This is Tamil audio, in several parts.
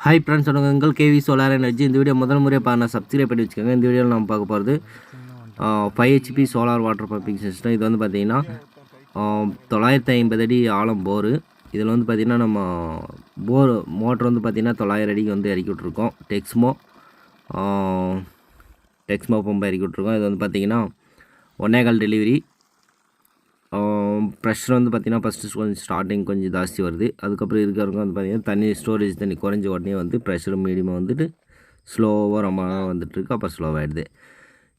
ஹாய் ஃப்ரெண்ட்ஸ் உங்கள் கேவி சோலார் எனர்ஜி. இந்த வீடியோ முதல் முறையாக பாருங்க. சப்ஸ்கிரைப் பண்ணி வச்சுக்கோங்க. இந்த வீடியோவில் நம்ம பார்க்க போகிறது five HP solar water pumping system இது வந்து பார்த்திங்கன்னா தொள்ளாயிரத்தி ஐம்பது அடி ஆழம் போரு இதில் வந்து பார்த்திங்கன்னா நம்ம போர் மோட்ரு வந்து பார்த்திங்கன்னா தொள்ளாயிரம் அடிக்கு வந்து இறக்கி விட்ருக்கோம் டெக்ஸ்மோ டெக்ஸ்மோ பம்பை இறக்கி விட்ருக்கோம் இது வந்து பார்த்திங்கன்னா ஒன்னேகால் டெலிவரி ப்ரெஷர் வந்து பார்த்திங்கன்னா ஃபஸ்ட்டு கொஞ்சம் ஸ்டார்டிங் கொஞ்சம் ஜாஸ்தி வருது. அதுக்கப்புறம் இருக்கிறவங்க வந்து பார்த்திங்கன்னா தண்ணி ஸ்டோரேஜ் தண்ணி குறைஞ்ச உடனே வந்து ப்ரெஷர் மீடியமாக வந்துட்டு ஸ்லோவாக ரொம்ப வந்துட்டுருக்கு அப்போ ஸ்லோவாகிடுது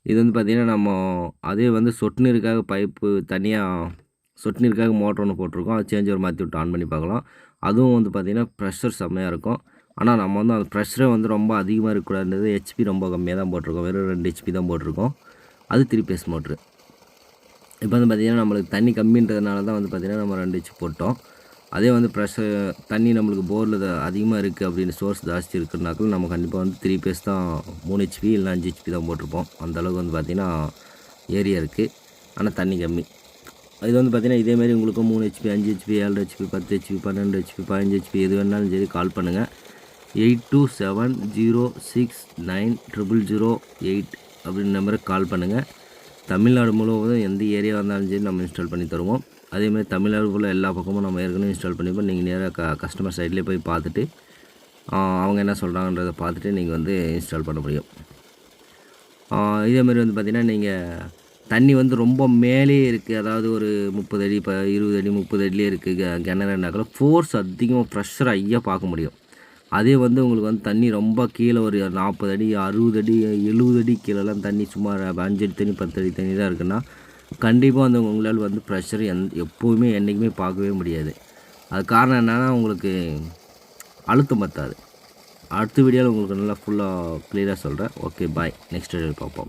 இது வந்து பார்த்திங்கன்னா நம்ம அதே வந்து சொட்டு நீருக்காக பைப்பு தனியாக சொட்டு நீருக்காக மோட்டர் ஒன்று போட்டிருக்கோம். அது சேஞ்ச் ஒரு மாற்றி விட்டு ஆன் பண்ணி பார்க்கலாம். அதுவும் வந்து பார்த்திங்கன்னா ப்ரெஷர் செம்மையாக இருக்கும். ஆனால் நம்ம வந்து அந்த ப்ரெஷரே வந்து ரொம்ப அதிகமாக இருக்கக்கூடாது ஹெச்பி ரொம்ப கம்மியாக தான் போட்டிருக்கோம். வெறும் ரெண்டு ஹெச்பி தான் போட்டிருக்கோம். அது த்ரீ பேஸ் மோட்ரு இப்போ வந்து பார்த்திங்கன்னா நம்மளுக்கு தண்ணி கம்மின்றதுனால தான் வந்து பார்த்திங்கன்னா நம்ம ரெண்டு ஹெச்பி போட்டோம். அதே வந்து ப்ரெஷர் தண்ணி நம்மளுக்கு போரில் அதிகமாக இருக்குது அப்படின்னு சோர்ஸ் ஜாஸ்தி இருக்குனாக்கள் நம்ம கண்டிப்பாக வந்து த்ரீ பேஸ் தான் மூணு ஹெச்பி இல்லை அஞ்சு ஹெச்பி தான் போட்டிருப்போம். அந்தளவுக்கு வந்து பார்த்திங்கன்னா ஏரியா இருக்குது ஆனால் தண்ணி கம்மி. இது வந்து பார்த்திங்கன்னா இதேமாரி உங்களுக்கு மூணு ஹெச்பி அஞ்சு ஹெச்பி ஏழு ஹெச்பி பத்து ஹெச்பி பன்னெண்டு ஹெச்பி பதினஞ்சு ஹெச்பி எது வேணாலும் சரி கால் பண்ணுங்கள் eight two seven zero six nine triple zero eight அப்படின்ற நம்பருக்கு கால் பண்ணுங்கள் தமிழ்நாடு முழுவதும் எந்த ஏரியாவாக இருந்தாலும் சரி நம்ம இன்ஸ்டால் பண்ணி தருவோம். அதேமாதிரி தமிழ்நாடு ஃபுல்லாக எல்லா பக்கமும் நம்ம ஏற்கனவே இன்ஸ்டால் பண்ணிப்போம் நீங்கள் நேராக க கஸ்டமர் சைட்லேயே போய் பார்த்துட்டு அவங்க என்ன சொல்கிறாங்கன்றதை பார்த்துட்டு நீங்கள் வந்து இன்ஸ்டால் பண்ண முடியும். இதேமாதிரி வந்து பார்த்திங்கன்னா நீங்கள் தண்ணி வந்து ரொம்ப மேலே இருக்குது அதாவது ஒரு முப்பது அடி இப்போ இருபது அடி முப்பது அடிலே இருக்குது கிணறுனாக்கில் ஃபோர்ஸ் அதிகமாக ப்ரெஷர் ஐயா பார்க்க முடியும். அதே வந்து உங்களுக்கு வந்து தண்ணி ரொம்ப கீழே ஒரு நாற்பது அடி அறுபது அடி எழுபது அடி கீழெல்லாம் தண்ணி சுமார் அஞ்சு அடி தண்ணி பத்து அடி தண்ணி தான் இருக்குன்னா கண்டிப்பாக வந்து உங்களால் வந்து ப்ரெஷர் எந் எப்போவுமே என்றைக்குமே பார்க்கவே முடியாது. அது காரணம் என்னென்னா உங்களுக்கு அழுத்தம் பத்தாது. அடுத்த வீடியோவில் உங்களுக்கு நல்லா ஃபுல்லாக க்ளியராக சொல்கிறேன் ஓகே பாய் நெக்ஸ்ட் வீடியோ பார்ப்போம்.